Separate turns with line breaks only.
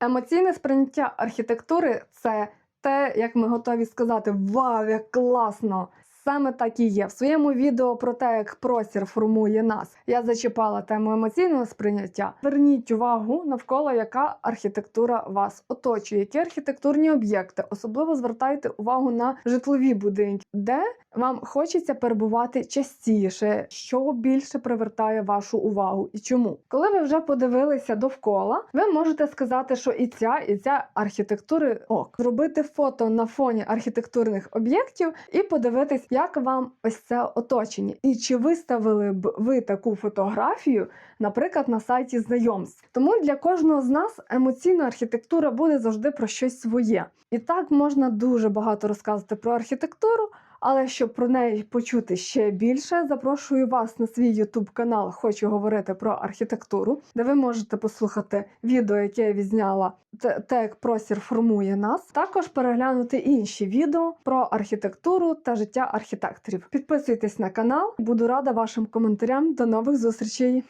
Емоційне сприйняття архітектури це те, як ми готові сказати: Вау, як класно! Саме так і є. В своєму відео про те, як простір формує нас, я зачіпала тему емоційного сприйняття. Зверніть увагу навколо яка архітектура вас оточує, які архітектурні об'єкти. Особливо звертайте увагу на житлові будинки, де вам хочеться перебувати частіше, що більше привертає вашу увагу і чому. Коли ви вже подивилися довкола, ви можете сказати, що і ця, і ця архітектури ок. Зробити фото на фоні архітектурних об'єктів і подивитись, як вам ось це оточення. І чи виставили б ви таку фотографію, наприклад, на сайті знайомств. Тому для кожного з нас емоційна архітектура буде завжди про щось своє. І так можна дуже багато розказувати про архітектуру. Але щоб про неї почути ще більше, запрошую вас на свій YouTube канал Хочу говорити про архітектуру, де ви можете послухати відео, яке я відзняла те, як простір формує нас. Також переглянути інші відео про архітектуру та життя архітекторів. Підписуйтесь на канал, буду рада вашим коментарям. До нових зустрічей!